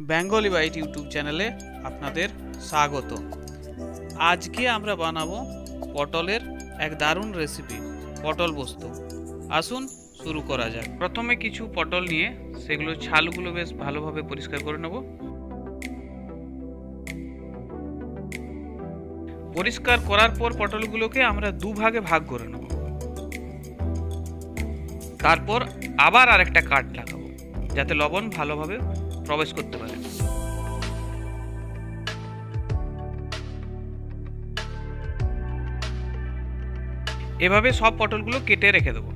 Bengali byte YouTube চ্যানেলে আপনাদের স্বাগত। আজকে আমরা বানাবো পটলের এক দারুণ রেসিপি পটল পোস্ত। আসুন শুরু করা যাক। প্রথমে কিছু পটল নিয়ে সেগুলো ছালগুলো বেশ ভালোভাবে পরিষ্কার করে নেব। পরিষ্কার করার পর পটলগুলোকে আমরা দুভাগে ভাগ করে নেব। তারপর আবার আরেকটা কাঠ লাগাবো, যাতে লবণ ভালোভাবে প্রবেশ করতে পারে। এভাবে সব পটলগুলো কেটে রেখে দেবো।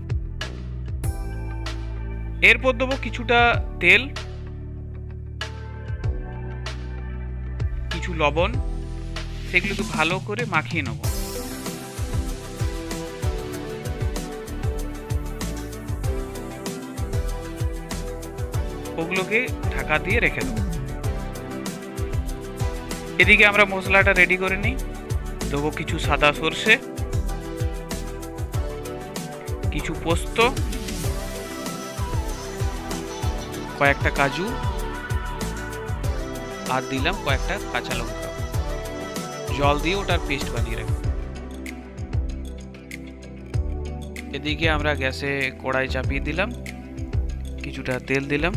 এরপর দেবো কিছুটা তেল, কিছু লবণ, সেগুলোকে ভালো করে মাখিয়ে নেব। ওগুলোকে ঢাকা দিয়ে রেখে দেবো। এদিকে আমরা মশলাটা রেডি করে নিই। দেবো কিছু সাদা সর্ষে, কিছু পোস্ত, কয়েকটা কাজু, আর দিলাম কয়েকটা কাঁচা লঙ্কা। জল দিয়ে ওটার পেস্ট বানিয়ে রাখব। এদিকে আমরা গ্যাসে কড়াই চাপিয়ে দিলাম। কিছুটা তেল দিলাম।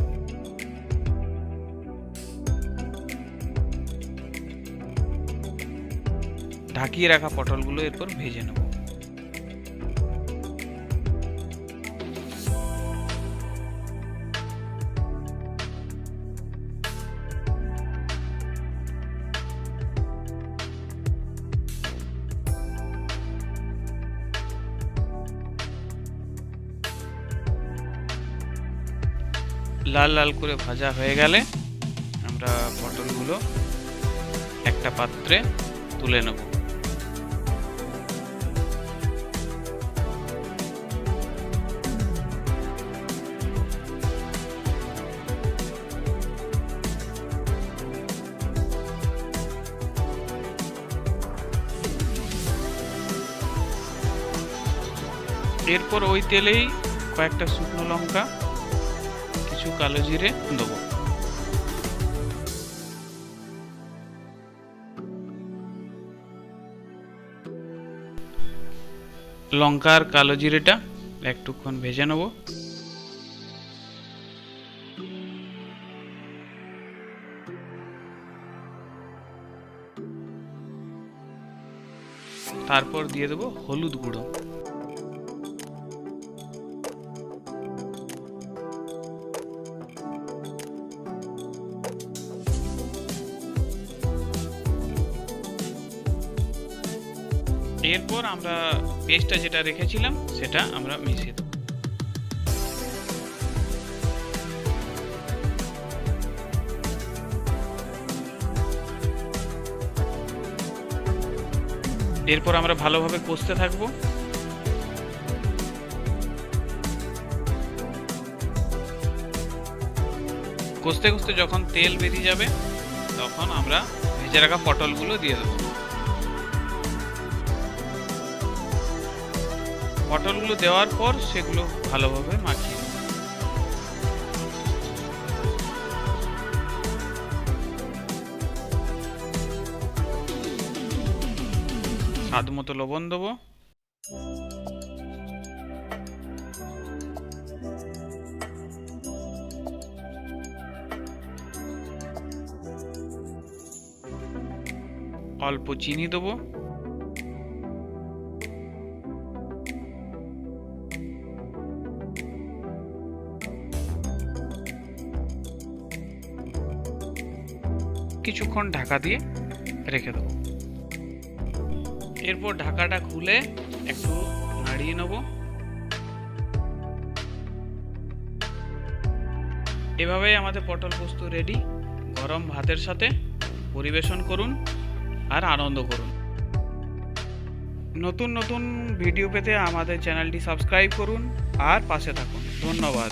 ঢাকিয়ে রাখা পটলগুলো এরপর ভেজে নেব। লাল লাল করে ভাজা হয়ে গেলে আমরা পটলগুলো একটা পাত্রে তুলে নেব। এরপর ওই তেলেই কয়েকটা শুকনো লঙ্কা, কিছু কালো জিরে দেবো। লঙ্কার কালো জিরেটা একটুক্ষণ ভেজে নেব। তারপর দিয়ে দেবো হলুদ গুঁড়ো। এরপর আমরা পেস্টটা যেটা রেখেছিলাম, সেটা আমরা মিশিয়ে দেবো। এরপর আমরা ভালোভাবে কষতে থাকব। কষতে কষতে যখন তেল বেরিয়ে যাবে, তখন আমরা ভেজে রাখা পটলগুলো দিয়ে দেবো। পটলগুলো দেওয়ার পর সেগুলো ভালোভাবে মাখিয়ে। স্বাদ মতো লবণ দেবো অল্প চিনি দেবো কিছুক্ষণ ঢাকা দিয়ে রেখে দেবো। এরপর ঢাকাটা খুলে একটু নাড়িয়ে নেব। এভাবেই আমাদের পটল পোস্ত রেডি গরম ভাতের সাথে পরিবেশন করুন আর আনন্দ করুন। নতুন নতুন ভিডিও পেতে আমাদের চ্যানেলটি সাবস্ক্রাইব করুন আর পাশে থাকুন। ধন্যবাদ।